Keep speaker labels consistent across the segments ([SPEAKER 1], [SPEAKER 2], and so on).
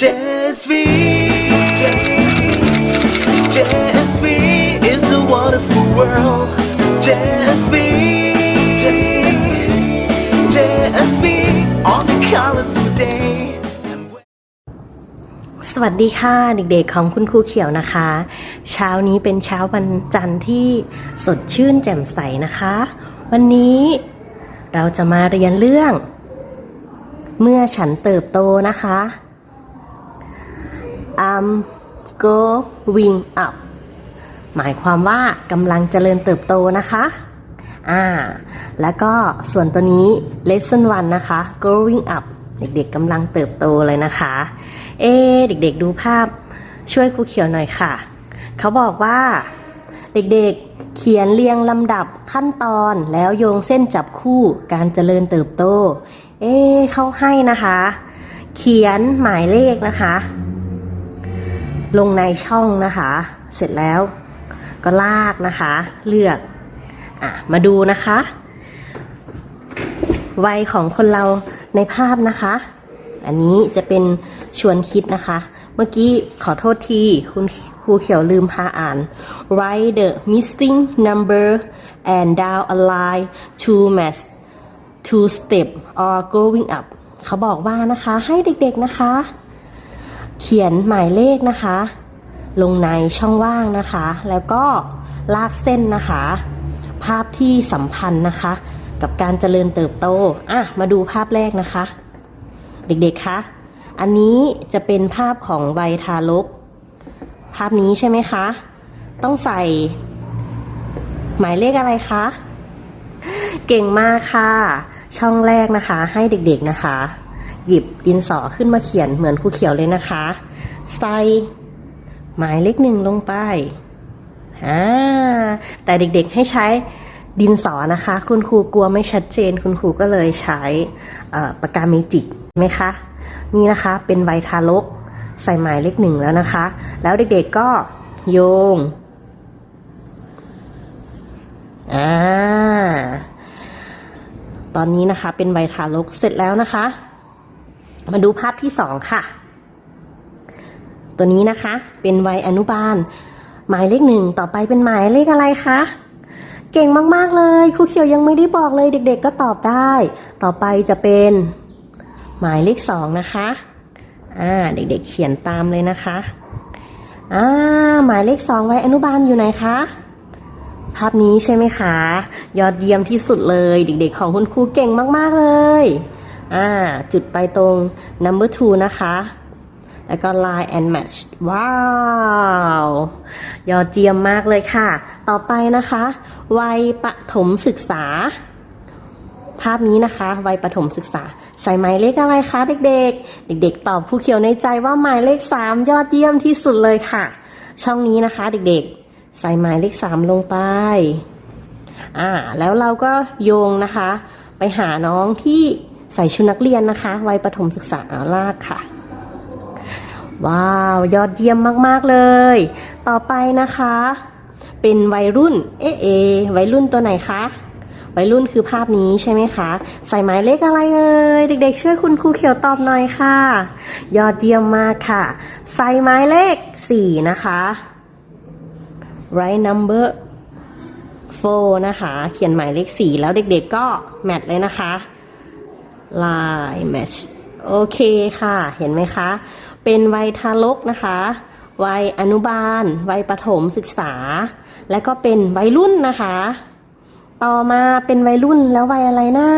[SPEAKER 1] JSV JSV is a wonderful world JSV JSV on a colorful day
[SPEAKER 2] สวัสดีค่ะเด็กๆของคุณครูเขียวนะคะ เช้านี้เป็นเช้าวันจันทร์ที่สดชื่นแจ่มใสนะคะ วันนี้เราจะมาเรียนเรื่อง เมื่อฉันเติบโตนะคะ I'm going up หมายความว่ากำลังเจริญเติบโตนะคะ อ่า แล้วก็ส่วนตัวนี้ lesson 1 นะคะ growing up เด็กๆกำลังเติบโตเลยนะคะ เอ๊เด็กๆดูภาพช่วยครูเขียวหน่อยค่ะ เขาบอกว่า เด็กๆเขียนเรียงลำดับขั้นตอนแล้วโยงเส้นจับคู่การเจริญเติบโต เอ๊เขาให้นะคะ เขียนหมายเลขนะคะ ลงในช่องนะคะ เสร็จแล้วก็ลากนะคะ เลือกอะมาดูนะคะ วัยของคนเราในภาพนะคะ อันนี้จะเป็นชวนคิดนะคะ เมื่อกี้ขอโทษที คุณครูเขียวลืมพาอ่าน write the missing number and down a line to match two step or growing up เขาบอกว่านะคะให้เด็กๆนะคะ เขียนหมายเลขนะคะ ลงในช่องว่างนะคะ แล้วก็ลากเส้นนะคะ ภาพที่สัมพันธ์นะคะ กับการเจริญเติบโตอะมาดูภาพแรกนะคะ เด็กๆคะอันนี้จะเป็นภาพของวัยทารก ภาพนี้ใช่ไหมคะ ต้องใส่ หมายเลขอะไรคะ เก่งมากค่ะ ช่องแรกนะคะ ให้เด็กๆนะคะ หยิบดินสอขึ้นมาเขียนเหมือนครูเขียวเลยนะคะ ใส่หมายเลขหนึ่งลงไปอ่าแต่เด็กๆให้ใช้ดินสอนะคะ คุณครูกลัวไม่ชัดเจน คุณครูก็เลยใช้ปากกาเมจิกไหมคะนี่นะคะเป็นไวทารกใส่หมายเลขหนึ่งแล้วนะคะ แล้วเด็กๆก็โยงอ่าตอนนี้นะคะเป็นไวทารกเสร็จแล้วนะคะ มาดูภาพที่สองค่ะ ตัวนี้นะคะเป็นวัยอนุบาล หมายเลขหนึ่งต่อไปเป็นหมายเลขอะไรคะเก่งมาก ๆ เลยครูเขียวยังไม่ได้บอกเลยเด็ก ๆ ก็ตอบได้ ต่อไปจะเป็นหมายเลขสองนะคะอ่าเด็ก ๆ เขียนตามเลยนะคะอ่าหมายเลขสองไวัยอนุบาลอยู่ไหนคะ ภาพนี้ใช่ไหมคะ ยอดเยี่ยมที่สุดเลย เด็ก ๆ ของคุณครูเก่งมาก ๆ เลย อ่าจุดไปตรง number two นะคะ แล้วก็ line and match ว้าว ยอดเยี่ยมมากเลยค่ะ ต่อไปนะคะ วัยปฐมศึกษา ภาพนี้นะคะ วัยปฐมศึกษา ใส่หมายเลขอะไรคะเด็กๆ เด็กๆ ตอบผู้เขียวในใจว่าหมายเลข 3 ยอดเยี่ยมที่สุดเลยค่ะ ช่องนี้นะคะเด็กๆ ใส่หมายเลข 3 ลงไปอ่าแล้วเราก็โยงนะคะ ไปหาน้องที่ ใส่ชุดนักเรียนนะคะ วัยประถมศึกษาอาลากค่ะ ว้าว ยอดเยี่ยมมาก ๆ เลย ต่อไปนะคะ เป็นวัยรุ่น เอะเอวัยรุ่นตัวไหนคะ วัยรุ่นคือภาพนี้ใช่ไหมคะ ใส่หมายเลขอะไรเอ่ย เด็ก ๆ ช่วยคุณครูเขียวตอบหน่อยค่ะ ยอดเยี่ยมมากค่ะ ใส่หมายเลข 4 นะคะ right number 4นะคะ เขียนหมายเลข 4 แล้วเด็ก ๆ ก็แมทเลยนะคะ line match โอเคค่ะ เห็นไหมคะ เป็นวัยทารกนะคะ วัยอนุบาล วัยประถมศึกษา และก็เป็นวัยรุ่นนะคะ ต่อมาเป็นวัยรุ่นแล้ววัยอะไรนะ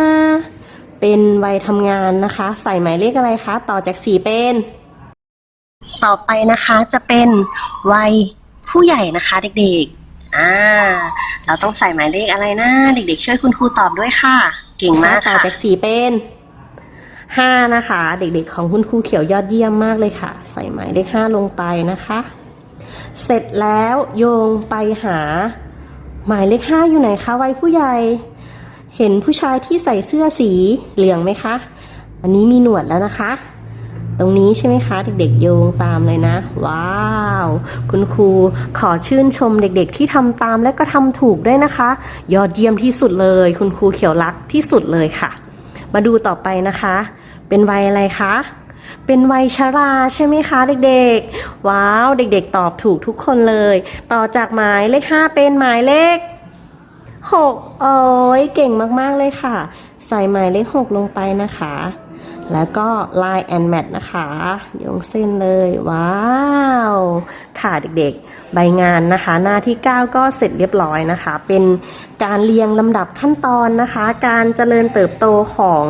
[SPEAKER 2] เป็นวัยทำงานนะคะ ใส่หมายเลขอะไรคะ ต่อจากสีเป็น ต่อไปนะคะจะเป็นวัยผู้ใหญ่นะคะเด็กๆ อ่า เราต้องใส่หมายเลขอะไรนะ เด็กๆ ช่วยคุณครูตอบด้วยค่ะ เก่งมากค่ะ ต่อจากสีเป็น ห้านะคะ เด็กๆของคุณครูเขียวยอดเยี่ยมมากเลยค่ะ ใส่หมายเลขห้าลงไปนะคะ เสร็จแล้วโยงไปหา หมายเลขห้าอยู่ไหนคะวัยผู้ใหญ่ เห็นผู้ชายที่ใส่เสื้อสีเหลืองไหมคะ อันนี้มีหนวดแล้วนะคะ ตรงนี้ใช่ไหมคะ เด็กๆโยงตามเลยนะ ว้าว คุณครูขอชื่นชมเด็กๆ ที่ทำตามและก็ทำถูกด้วยนะคะ ยอดเยี่ยมที่สุดเลย คุณครูเขียวรักที่สุดเลยค่ะ มาดูต่อไปนะคะ เป็นวัยอะไรคะ เป็นวัยชราใช่ไหมคะเด็กๆ ว้าวเด็กๆ ตอบถูกทุกคนเลย ต่อจากหมายเลข 5 เป็นหมายเลข 6 โอ้ยเก่งมากๆเลยค่ะ ใส่หมายเลข 6 ลงไปนะคะ แล้วก็ line and match นะคะโยงเส้นเลย ว้าวค่ะเด็กๆ ใบงานนะคะ หน้าที่ 9 ก็เสร็จเรียบร้อยนะคะ เป็นการเรียงลำดับขั้นตอนนะคะ การเจริญเติบโตของ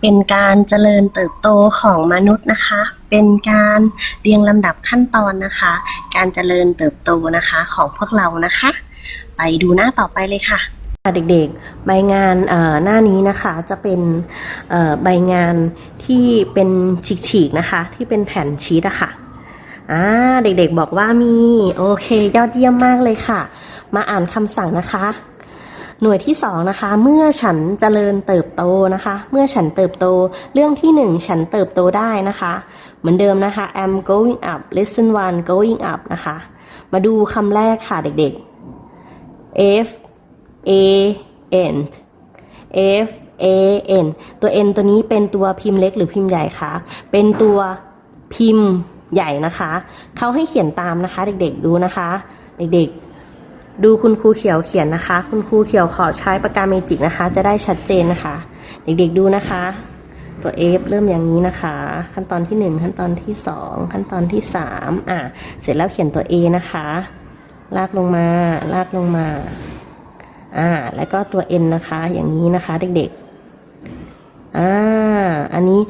[SPEAKER 2] เป็นการเจริญเติบโตของมนุษย์นะคะ เป็นการเรียงลำดับขั้นตอนนะคะ การเจริญเติบโตนะคะของพวกเรานะคะ ไปดูหน้าต่อไปเลยค่ะเด็กๆ ใบงานเออหน้านี้นะคะจะเป็นเออใบงานที่เป็นฉีกๆนะคะ ที่เป็นแผ่นชีตอะค่ะอ่าเด็กๆบอกว่ามี โอเค ยอดเยี่ยมมากเลยค่ะ มาอ่านคำสั่งนะคะ หน่วยที่สองนะคะ เมื่อฉันเจริญเติบโตนะคะ เมื่อฉันเติบโต เรื่องที่หนึ่งฉันเติบโตได้นะคะ เหมือนเดิมนะคะ I'm going up lesson one going up นะคะ มาดูคำแรกค่ะเด็กๆ F A N F A N ตัว N ตัวนี้เป็นตัวพิมพ์เล็กหรือพิมพ์ใหญ่คะเป็นตัวพิมพ์ใหญ่นะคะ เขาให้เขียนตามนะคะ เด็กๆดูนะคะ เด็กๆ ดูคุณครูเขียวเขียนนะคะ คุณครูเขียวขอใช้ปากกาเมจิกนะคะ จะได้ชัดเจนนะคะ เด็กๆดูนะคะ ตัว F เริ่มอย่างนี้นะคะ ขั้นตอนที่ 1 ขั้นตอนที่ 2 ขั้นตอนที่ 3 อะ เสร็จแล้วเขียนตัว A นะคะ ลากลงมา ลากลงมา อ่า แล้วก็ตัว N นะคะ อย่างนี้นะคะ เด็กๆ อ่า อันนี้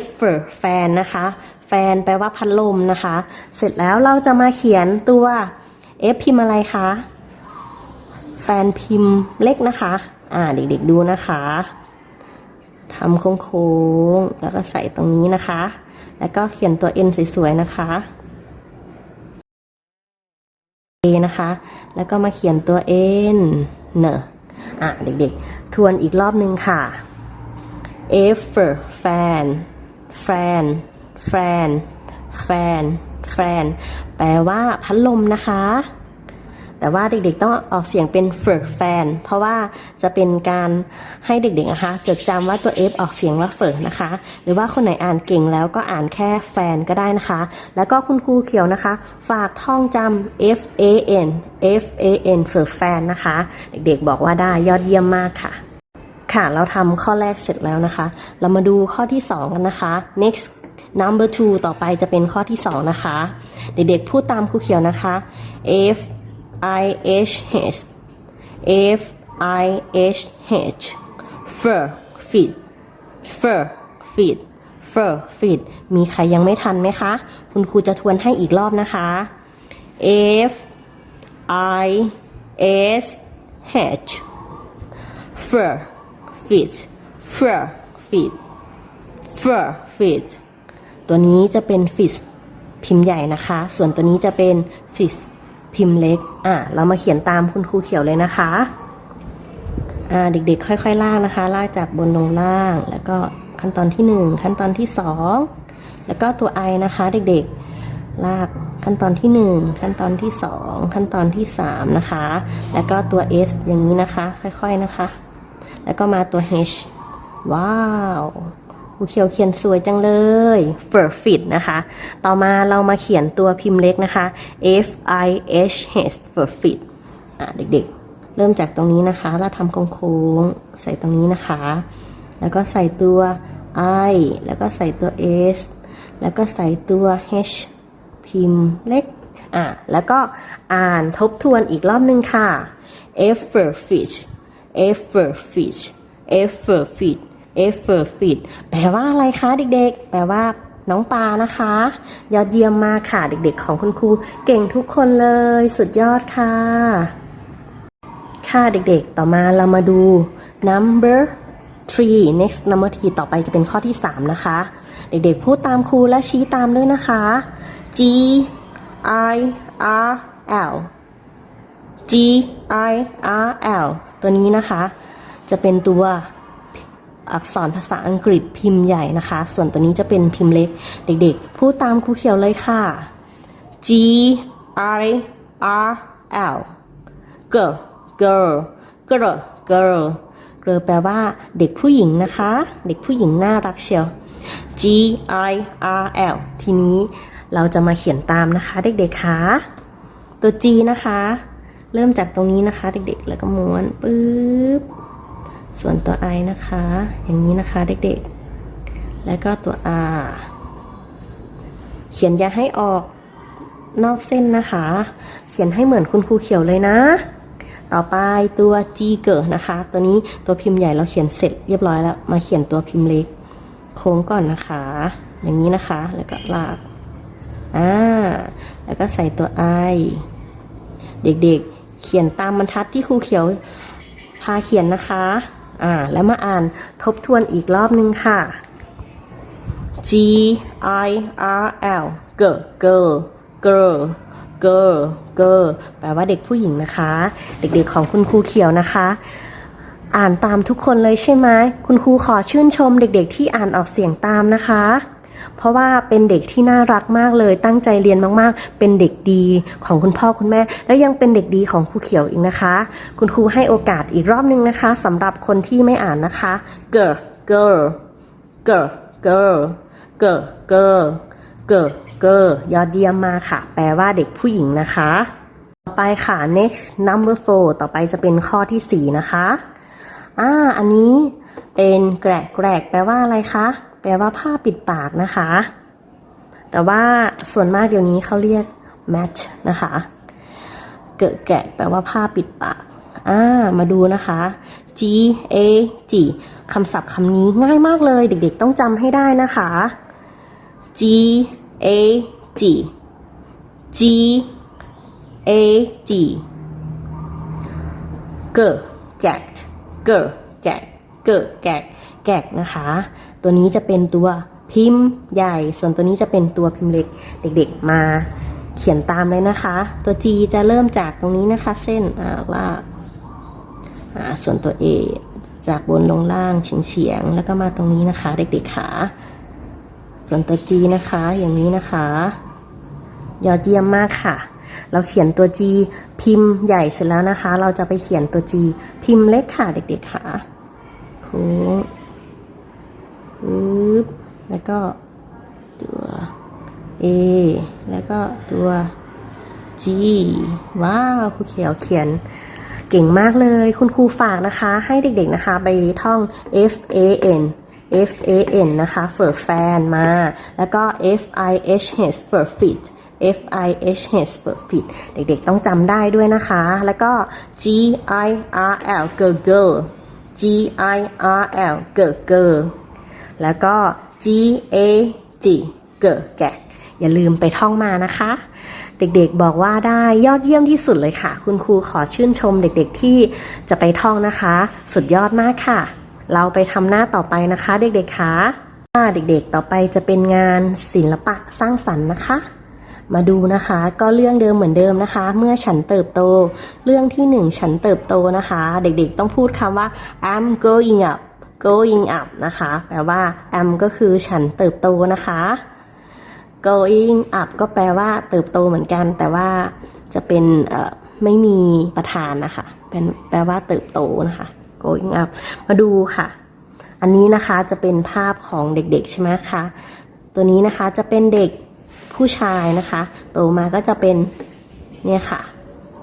[SPEAKER 2] F for fan นะคะ แฟนแปลว่าพัดลมนะคะ เสร็จแล้วเราจะมาเขียนตัว F พิมพ์อะไรคะ แฟนพิมพ์เล็กนะคะ อ่าเด็กๆดูนะคะทำโค้งๆแล้วก็ใส่ตรงนี้นะคะ แล้วก็เขียนตัว N สวยๆนะคะ A นะคะ แล้วก็มาเขียนตัว N เนอะอะเด็กๆ ทวนอีกรอบนึงค่ะ F for fan fan fan fan fan แปลว่าพัดลมนะคะ แต่ว่าเด็กๆต้องออกเสียงเป็น f r fan เพราะว่าจะเป็นการให้เด็กๆนะคะจดจำว่าตัว f ออกเสียงว่า f นะคะ หรือว่าคนไหนอ่านเก่งแล้วก็อ่านแค่ fan ก็ได้นะคะ แล้วก็คุณครูเขียวนะคะ ฝากท่องจำ f a n f a n f fan นะคะ เด็กๆบอกว่าได้ยอดเยี่ยมมากค่ะค่ะเราทำข้อแรกเสร็จแล้วนะคะ เรามาดูข้อที่ 2 กันนะคะ next number two ต่อไปจะเป็นข้อที่ 2 นะคะ เด็กๆพูดตามครูเขียวนะคะ f i h h f i h h fur feet fur feet fur feet มีใครยังไม่ทันไหมคะ คุณครูจะทวนให้อีกรอบนะคะ f i s h fur feet fur feet fur feet ตัวนี้จะเป็น fish พิมพ์ใหญ่นะคะ ส่วนตัวนี้จะเป็น fish พิมพ์เล็ก อะ เรามาเขียนตามคุณครูเขียวเลยนะคะ อ่า เด็กๆ ค่อยๆ ลากนะคะ ลากจากบนลงล่าง แล้วก็ขั้นตอนที่ 1 ขั้นตอนที่ 2 แล้วก็ตัว i นะคะ เด็กๆ ลากขั้นตอนที่ 1 ขั้นตอนที่ 2 ขั้นตอนที่ 3 นะคะ แล้วก็ตัว s อย่างนี้นะคะ ค่อยๆ นะคะ แล้วก็มาตัว h ว้าว เขียวเขียนสวยจังเลย f u r fit นะคะ ต่อมาเรามาเขียนตัวพิมพ์เล็กนะคะ f i h h f u r fit อะเด็กๆ เริ่มจากตรงนี้นะคะแล้วทำโค้งๆใส่ตรงนี้นะคะ แล้วก็ใส่ตัว i แล้วก็ใส่ตัว s แล้วก็ใส่ตัว h พิมพ์เล็ก อะ แล้วก็อ่านทบทวนอีกรอบนึงค่ะ f for fish f for fish f for fish f for fish แปลว่าอะไรคะเด็กๆ แปลว่าน้องปลานะคะ ยอดเยี่ยมมากค่ะเด็กๆ ของคุณครูเก่งทุกคนเลย สุดยอดค่ะ ค่ะเด็กๆ ต่อมาเรามาดู number three next number three ต่อไปจะเป็นข้อที่ 3 นะคะ เด็กๆ พูดตามครูและชี้ตามด้วยนะคะ G I R L G I R L ตัวนี้นะคะ จะเป็นตัว อักษรภาษาอังกฤษพิมพ์ใหญ่นะคะ ส่วนตัวนี้จะเป็นพิมพ์เล็ก เด็กๆ พูดตามครูเขียวเลยค่ะ G I R L girl girl girl girl girl แปลว่าเด็กผู้หญิงนะคะ เด็กผู้หญิงน่ารักเชียว G I R L ทีนี้เราจะมาเขียนตามนะคะ เด็กๆคะตัว G นะคะ เริ่มจากตรงนี้นะคะ เด็กๆ แล้วก็ม้วนปึ๊บ ส่วนตัว I นะคะ อย่างนี้นะคะเด็กๆ แล้วก็ตัว R เขียนอย่าให้ออกนอกเส้นนะคะ เขียนให้เหมือนคุณครูเขียวเลยนะ ต่อไปตัว G เกิดนะคะ ตัวนี้ตัวพิมพ์ใหญ่เราเขียนเสร็จเรียบร้อยแล้ว มาเขียนตัวพิมพ์เล็ก โค้งก่อนนะคะ อย่างนี้นะคะ แล้วก็ลาก อ่า แล้วก็ใส่ตัว I เด็กๆ เขียนตามบรรทัดที่ครูเขียวพาเขียนนะคะ อ่า แล้วมาอ่านทบทวนอีกรอบนึงค่ะ G I R L girl girl girl girl girl แปลว่าเด็กผู้หญิงนะคะ เด็กๆของคุณครูเขียวนะคะ อ่านตามทุกคนเลยใช่ไหมคุณครูขอชื่นชมเด็กๆที่อ่านออกเสียงตามนะคะ เพราะว่าเป็นเด็กที่น่ารักมากเลย ตั้งใจเรียนมากๆ เป็นเด็กดีของคุณพ่อคุณแม่ และยังเป็นเด็กดีของครูเขียวอีกนะคะ คุณครูให้โอกาสอีกรอบนึงนะคะสำหรับคนที่ไม่อ่านนะคะ girl girl girl girl girl girl girl girl ยอดเยี่ยมมาค่ะ แปลว่าเด็กผู้หญิงนะคะ ต่อไปค่ะ next number four ต่อไปจะเป็นข้อที่สี่นะคะอ่าอันนี้เป็นแกรกแกรกแปลว่าอะไรคะ แปลว่าผ้าปิดปากนะคะ แต่ว่าส่วนมากเดี๋ยวนี้เขาเรียก match นะคะ เกิดแกะแปลว่าผ้าปิดปากอ่ามาดูนะคะ G A G คำศัพท์คำนี้ง่ายมากเลย เด็กๆต้องจำให้ได้นะคะ G A G G A G เกิดแกะเกิดแกะเกิดแกะแกะนะคะ ตัวนี้จะเป็นตัวพิมพ์ใหญ่ ส่วนตัวนี้จะเป็นตัวพิมพ์เล็ก เด็กๆมาเขียนตามเลยนะคะ ตัว G จะเริ่มจากตรงนี้นะคะ เส้นลากส่วนตัว A จากบนลงล่างเฉียงเฉียงๆแล้วก็มาตรงนี้นะคะ เด็กๆขา ส่วนตัว G นะคะ อย่างนี้นะคะ ยอดเยี่ยมมากค่ะ เราเขียนตัว G พิมพ์ใหญ่เสร็จแล้วนะคะ เราจะไปเขียนตัว G พิมพ์เล็กค่ะ เด็กๆค่ะโค้ง ปึ๊บแล้วก็ตัว A แล้วก็ตัว G ว้าวครูเขียวเขียนเก่งมากเลย คุณครูฝากนะคะ ให้เด็กๆนะคะ ไปท่อง F A N F A N นะคะ for fan มา แล้วก็ F I H H for fit F I H H for fit เด็กๆต้องจำได้ด้วยนะคะ แล้วก็ G I R L girl girl G I R L girl girl แล้วก็ G A G เกิดแกะอย่าลืมไปท่องมานะคะ เด็กๆบอกว่าได้ยอดเยี่ยมที่สุดเลยค่ะ คุณครูขอชื่นชมเด็กๆที่จะไปท่องนะคะ สุดยอดมากค่ะ เราไปทำหน้าต่อไปนะคะ เด็กๆคะอ่าเด็กๆต่อไปจะเป็นงานศิลปะสร้างสรรค์นะคะมาดูนะคะก็เรื่องเดิมเหมือนเดิมนะคะ เมื่อฉันเติบโต เรื่องที่หนึ่งฉันเติบโตนะคะ เด็กๆต้องพูดคำว่า I'm growing up Going up นะคะ แปลว่า am ก็คือฉันเติบโตนะคะ going up ก็แปลว่าเติบโตเหมือนกัน แต่ว่าจะเป็นไม่มีประธานนะคะ เป็นแปลว่าเติบโตนะคะ going up มาดูค่ะ อันนี้นะคะจะเป็นภาพของเด็กๆ ใช่ไหมคะ ตัวนี้นะคะจะเป็นเด็กผู้ชายนะคะ โตมาก็จะเป็นเนี่ยค่ะ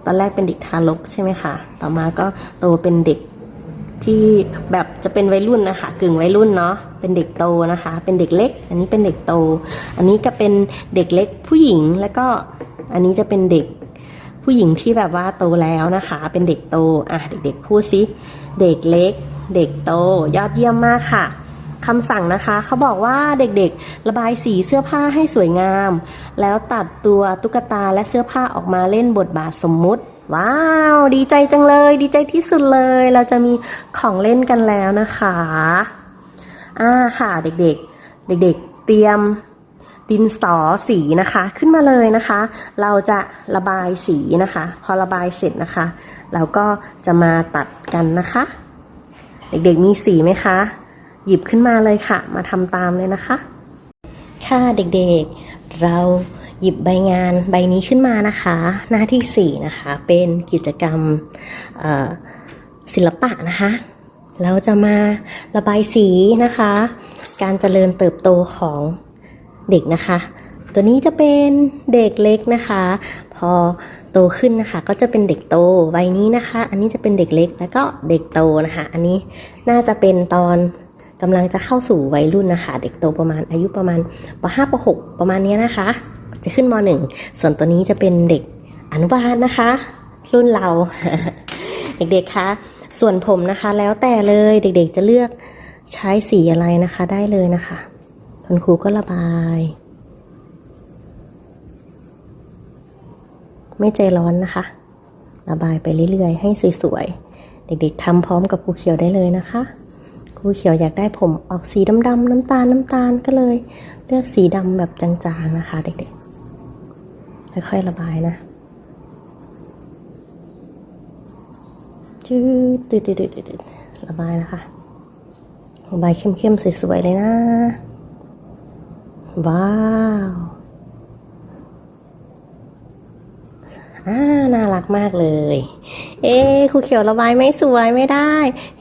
[SPEAKER 2] ตอนแรกเป็นเด็กทารกใช่ไหมคะ ต่อมาก็โตเป็นเด็ก ที่แบบจะเป็นวัยรุ่นนะคะกึ่งวัยรุ่นเนาะเป็นเด็กโตนะคะ เป็นเด็กเล็ก อันนี้เป็นเด็กโต อันนี้ก็เป็นเด็กเล็กผู้หญิงแล้วก็อันนี้จะเป็นเด็กผู้หญิงที่แบบว่าโตแล้วนะคะ เป็นเด็กโตอะเด็กๆพูดสิเด็กเล็ก เด็กโต ยอดเยี่ยมมากค่ะคำสั่งนะคะเขาบอกว่าเด็กๆ ระบายสีเสื้อผ้าให้สวยงาม แล้วตัดตัวตุ๊กตาและเสื้อผ้าออกมาเล่นบทบาทสมมุติ ว้าว ดีใจจังเลย ดีใจที่สุดเลย เราจะมีของเล่นกันแล้วนะคะอ่าค่ะเด็กๆ เด็กๆ เตรียมดินสอสีนะคะ ขึ้นมาเลยนะคะ เราจะระบายสีนะคะ พอระบายเสร็จนะคะ เราก็จะมาตัดกันนะคะ เด็กๆมีสีไหมคะ หยิบขึ้นมาเลยค่ะ มาทำตามเลยนะคะ ค่ะเด็กๆ เรา หยิบใบงานใบนี้ขึ้นมานะคะ หน้าที่ 4 นะคะ เป็นกิจกรรมศิลปะนะคะ เราจะมาระบายสีนะคะ การเจริญเติบโตของเด็กนะคะ ตัวนี้จะเป็นเด็กเล็กนะคะ พอโตขึ้นนะคะ ก็จะเป็นเด็กโตวัยนี้นะคะ อันนี้จะเป็นเด็กเล็กแล้วก็เด็กโตนะคะ อันนี้น่าจะเป็นตอนกำลังจะเข้าสู่วัยรุ่นนะคะ เด็กโตประมาณอายุประมาณป .5 ป .6 ประมาณเนี้ยนะคะ จะขึ้นม .1 ส่วนตัวนี้จะเป็นเด็กอนุบาลนะคะ รุ่นเรา เด็กๆคะส่วนผมนะคะ แล้วแต่เลยเด็กๆจะเลือกใช้สีอะไรนะคะได้เลยนะคะคุณครูก็ระบาย ไม่ใจร้อนนะคะ ระบายไปเรื่อยๆ ให้สวยๆ เด็กๆทำพร้อมกับครูเขียวได้เลยนะคะครูเขียวอยากได้ผมออกสีดำๆน้ำตาลน้ำตาลก็เลย เลือกสีดำแบบจางๆนะคะ เด็กๆ ค่อยๆระบายนะจืดตืดตืดตืดตืดระบายนะคะระบายเข้มๆสวยๆเลยนะ ว้าวอ่าน่ารักมากเลย เอ๊ครูเขียวระบายไม่สวยไม่ได้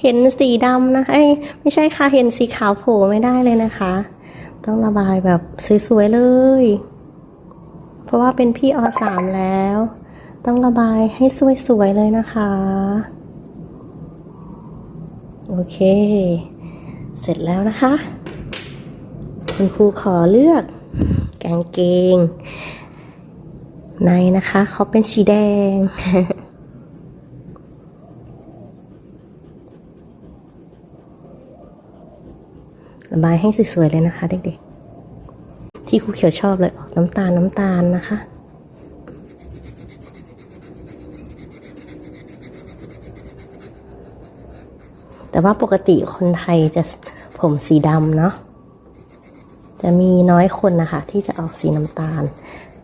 [SPEAKER 2] เห็นสีดำนะคะเอ้ไม่ใช่ค่ะ เห็นสีขาวโผล่ไม่ได้เลยนะคะ ต้องระบายแบบสวยๆเลย เพราะว่าเป็นพี่อสามแล้ว ต้องระบายให้สวยๆเลยนะคะ โอเค เสร็จแล้วนะคะ คุณครูขอเลือกกางเกง ในนะคะเขาเป็นสีแดงระบายให้สวยๆเลยนะคะเด็กๆ ที่ครูเขียวชอบเลยออกน้ำตาลน้ำตาลนะคะ แต่ว่าปกติคนไทยจะผมสีดำเนาะจะมีน้อยคนนะคะ ที่จะออกสีน้ำตาล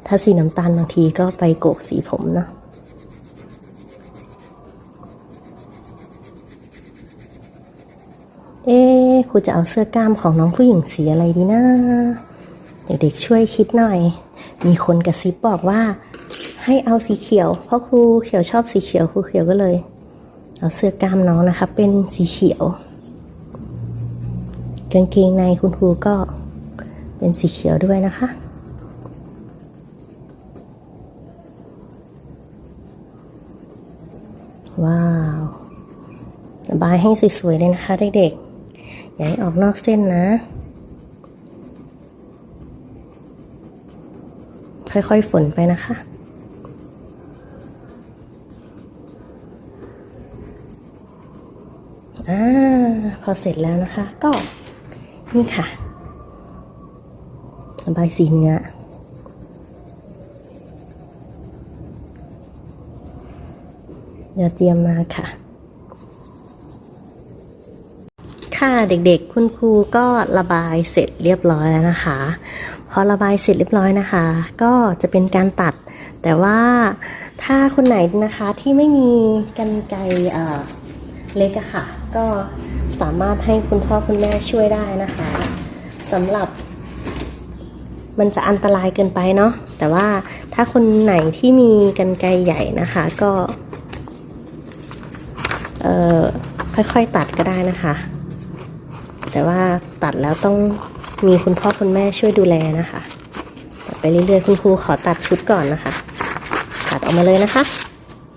[SPEAKER 2] ถ้าสีน้ำตาลบางทีก็ไปโกกสีผมเนาะเอ๊ครูจะเอาเสื้อกล้ามของน้องผู้หญิงสีอะไรดีนะ เด็กๆช่วยคิดหน่อย มีคนกระซิบบอกว่า ให้เอาสีเขียว เพราะครูเขียวชอบสีเขียวครูเขียวก็เลย เอาเสื้อกล้ามน้องนะคะ เป็นสีเขียวกางเกงในคุณครูก็เป็นสีเขียวด้วยนะคะว้าวระบายให้สวยๆเลยนะคะเด็กๆอย่าให้ออกนอกเส้นนะ ค่อยๆฝนไปนะคะ อ่า พอเสร็จแล้วนะคะ ก็นี่ค่ะระบายสีเนื้อยอดเยี่ยมมาค่ะ ค่ะเด็กๆ คุณครูก็ระบายเสร็จเรียบร้อยแล้วนะคะ อระบายเสร็จเรียบร้อยนะคะ ก็จะเป็นการตัด แต่ว่าถ้าคนไหนนะคะที่ไม่มีกันไกรเล็กอะค่ะ ก็สามารถให้คุณพ่อคุณแม่ช่วยได้นะคะสำหรับมันจะอันตรายเกินไปเนาะแต่ว่าถ้าคนไหนที่มีกันไกรใหญ่นะคะก็เอ่อค่อยๆตัดก็ได้นะคะ แต่ว่าตัดแล้วต้อง มีคุณพ่อคุณแม่ช่วยดูแลนะคะตัดไปเรื่อยๆ คุณครูขอตัดชุดก่อนนะคะ ตัดออกมาเลยนะคะ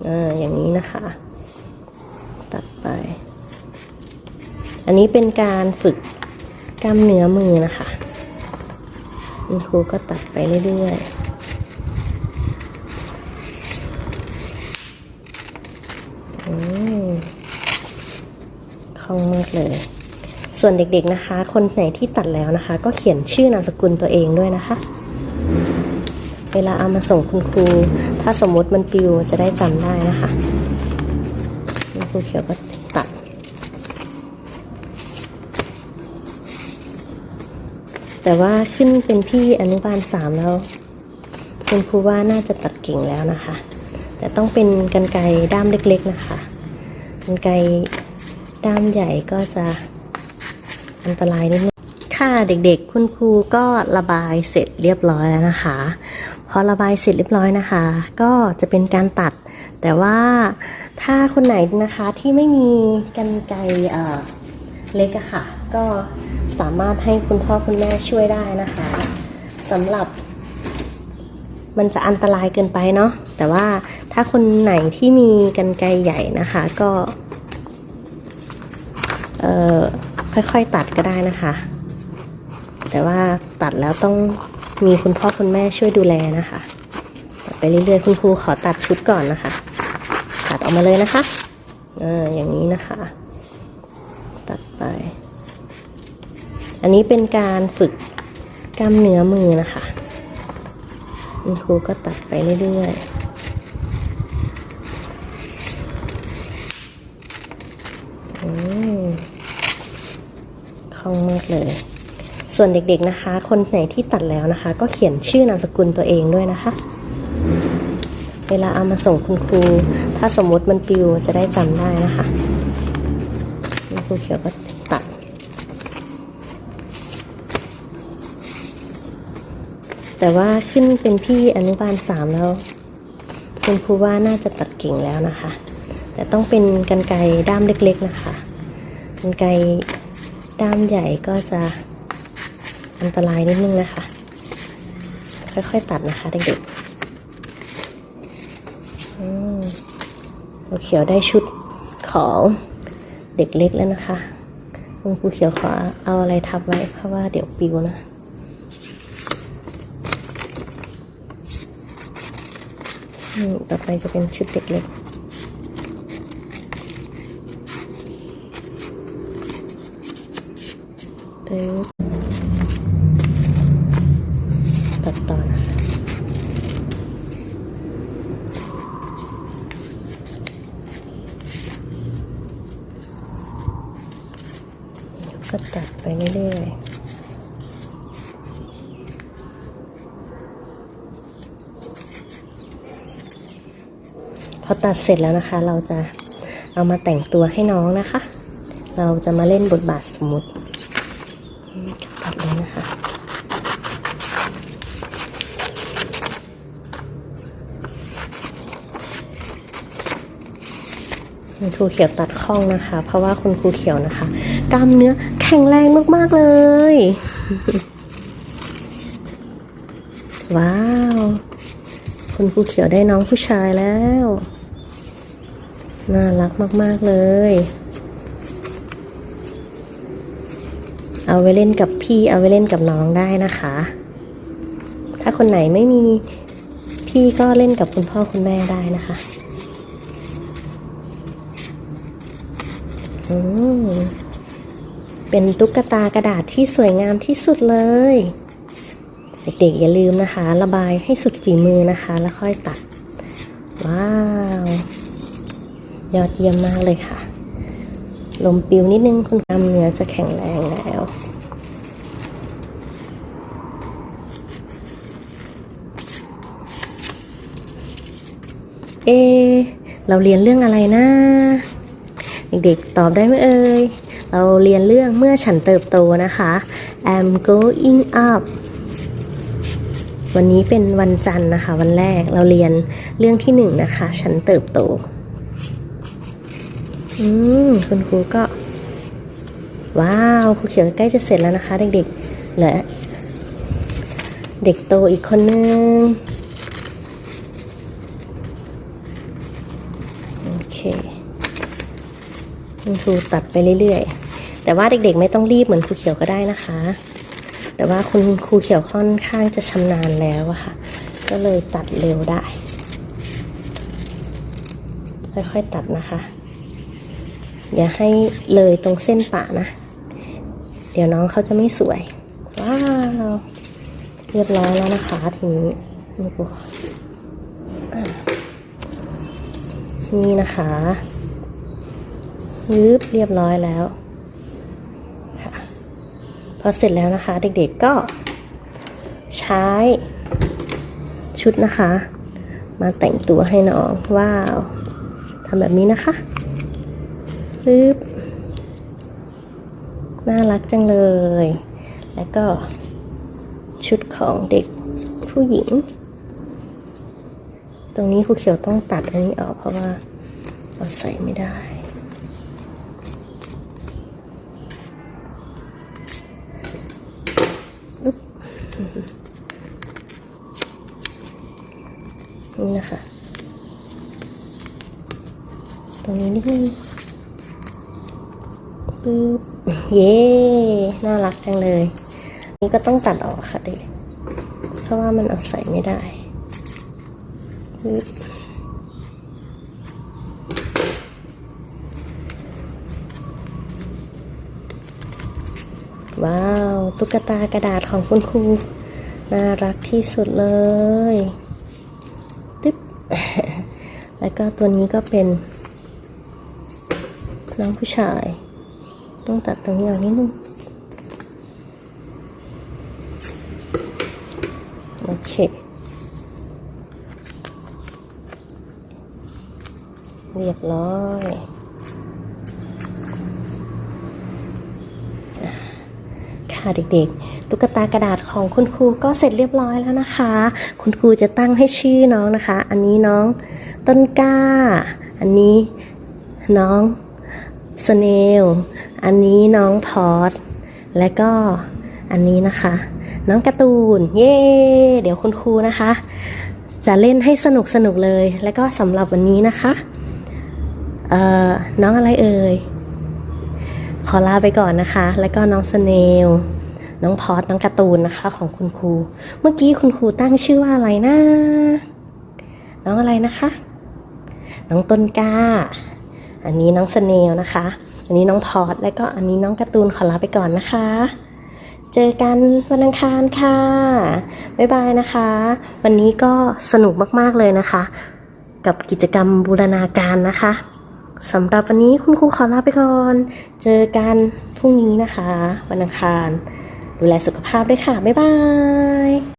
[SPEAKER 2] เอออย่างนี้นะคะ ตัดไป อันนี้เป็นการฝึกกล้ามเนื้อมือนะคะ คุณครูก็ตัดไปเรื่อยๆอืมคล่องมากเลย ส่วนเด็กๆนะคะ คนไหนที่ตัดแล้วนะคะ ก็เขียนชื่อนามสกุลตัวเองด้วยนะคะ เวลาเอามาส่งคุณครู ถ้าสมมติมันปิวจะได้จำได้นะคะคุณครูเขียวก็ตัดแต่ว่าขึ้นเป็นพี่อนุบาลสามแล้วคุณครูว่าน่าจะตัดเก่งแล้วนะคะ แต่ต้องเป็นกันไกด้ามเล็กๆนะคะ กันไกด้ามใหญ่ก็จะ อันตรายนิดนึงค่ะเด็กๆ คุณครูก็ระบายเสร็จเรียบร้อยแล้วนะคะ พอระบายเสร็จเรียบร้อยนะคะ ก็จะเป็นการตัด แต่ว่าถ้าคนไหนนะคะที่ไม่มีกันไกรเเล็กอะค่ะ ก็สามารถให้คุณพ่อคุณแม่ช่วยได้นะคะสำหรับ มันจะอันตรายเกินไปเนาะแต่ว่าถ้าคนไหนที่มีกันไกรใหญ่นะคะ ก็ เอ่อ ค่อยๆตัดก็ได้นะคะ แต่ว่าตัดแล้วต้องมีคุณพ่อคุณแม่ช่วยดูแลนะคะตัดไปเรื่อยๆ คุณครูขอตัดชุดก่อนนะคะ ตัดออกมาเลยนะคะเอออย่างนี้นะคะ ตัดไป อันนี้เป็นการฝึกกล้ามเนื้อมือนะคะ คุณครูก็ตัดไปเรื่อยๆอืม คล่องมากเลย ส่วนเด็กๆนะคะ คนไหนที่ตัดแล้วนะคะ ก็เขียนชื่อนามสกุลตัวเองด้วยนะคะ เวลาเอามาส่งคุณครู ถ้าสมมติมันปิวจะได้จำได้นะคะคุณครูเขียวก็ตัดแต่ว่าขึ้นเป็นพี่อนุบาลสามแล้ว คุณครูว่าน่าจะตัดเก่งแล้วนะคะ แต่ต้องเป็นกันไกด้ามเล็กๆนะคะ กันไก ด้ามใหญ่ก็จะอันตรายนิดนึงนะคะ ค่อยๆตัดนะคะเด็กๆอืมเราเขียวได้ชุดของเด็กเล็กแล้วนะคะคุณครูเขียวขอเอาอะไรทับไว้ เพราะว่าเดี๋ยวปิวนะต่อไปจะเป็นชุดเด็กเล็ก ตึ๊บตัดต่อนะก็ตัดไปเรื่อยๆพอตัดเสร็จแล้วนะคะ เราจะเอามาแต่งตัวให้น้องนะคะ เราจะมาเล่นบทบาทสมมติอืมตัดเลยนะคะ คุณครูเขียวตัดข้องนะคะ เพราะว่าคุณครูเขียวนะคะกล้ามเนื้อแข็งแรงมาก ๆ เลย ว้าว คุณครูเขียวได้น้องผู้ชายแล้ว น่ารักมาก ๆ เลย เอาไว้เล่นกับพี่เอาไว้เล่นกับน้องได้นะคะ ถ้าคนไหนไม่มีพี่ก็เล่นกับคุณพ่อคุณแม่ได้นะคะ อืม เป็นตุ๊กตากระดาษที่สวยงามที่สุดเลย เด็กๆอย่าลืมนะคะ ระบายให้สุดฝีมือนะคะ แล้วค่อยตัด ว้าว ยอดเยี่ยมมากเลยค่ะ ลมปิวนิดนึงคุณกล้ามเนื้อจะแข็งแรงแล้วเอเราเรียนเรื่องอะไรนะ เด็กๆ ตอบได้ไหมเอ่ย เราเรียนเรื่องเมื่อฉันเติบโตนะคะ I'm going up วันนี้เป็นวันจันทร์นะคะ วันแรกเราเรียนเรื่องที่หนึ่งนะคะ ฉันเติบโต อืมคุณครูก็ ว้าวครูเขียวใกล้จะเสร็จแล้วนะคะ เด็กๆเหลือเด็กโตอีกคนนึง โอเค คุณครูตัดไปเรื่อยๆ แต่ว่าเด็กๆ ไม่ต้องรีบเหมือนครูเขียวก็ได้นะคะ แต่ว่าคุณครูเขียวค่อนข้างจะชำนาญแล้วอะค่ะ ก็เลยตัดเร็วได้ ค่อยๆตัดนะคะ อย่าให้เลยตรงเส้นปะนะ เดี๋ยวน้องเขาจะไม่สวย ว้าวเรียบร้อยแล้วนะคะ ทีนี้นี่กูนี่นะคะ ยึบเรียบร้อยแล้วค่ะพอเสร็จแล้วนะคะเด็กๆก็ใช้ชุดนะคะ มาแต่งตัวให้น้อง ว้าวทำแบบนี้นะคะปึ๊บน่ารักจังเลย แล้วก็ชุดของเด็กผู้หญิง ตรงนี้ครูเขียวต้องตัดอันนี้ออกเพราะว่า เราใส่ไม่ได้ นะคะ ตรงนี้นิดนึงปึ๊บเย้น่ารักจังเลย นี่ก็ต้องตัดออกค่ะเด็กเพราะว่ามันเอาใส่ไม่ได้ปึ๊บว้าว ตุ๊กตากระดาษของคุณครู น่ารักที่สุดเลย ก็ตัวนี้ก็เป็น น้องผู้ชาย ต้องตัดตรงนี้ออกนิดนึง โอเค เรียบร้อยอะค่ะเด็กๆ ตุ๊กตากระดาษของคุณครูก็เสร็จเรียบร้อยแล้วนะคะ คุณครูจะตั้งให้ชื่อน้องนะคะ อันนี้น้อง ต้นกล้า อันนี้น้องสเนล อันนี้น้องพอดและก็อันนี้นะคะ น้องการ์ตูน เย้เดี๋ยวคุณครูนะคะ จะเล่นให้สนุกสนุกเลย แล้วก็สำหรับวันนี้นะคะเอ่อน้องอะไรเอ่ยขอลาไปก่อนนะคะ แล้วก็น้องสเนล น้องพอดน้องการ์ตูนนะคะ ของคุณครู เมื่อกี้คุณครูตั้งชื่อว่าอะไรนะ น้องอะไรนะคะ น้องต้นกล้า อันนี้น้องสเนลนะคะ อันนี้น้องพอดแล้วก็อันนี้น้องการ์ตูนขอลาไปก่อนนะคะ เจอกันวันอังคารค่ะ บ๊ายบายนะคะ วันนี้ก็สนุกมากๆเลยนะคะ กับกิจกรรมบูรณาการนะคะสำหรับวันนี้คุณครูขอลาไปก่อน เจอกันพรุ่งนี้นะคะ วันอังคาร ดูแลสุขภาพด้วยค่ะ บ๊ายบาย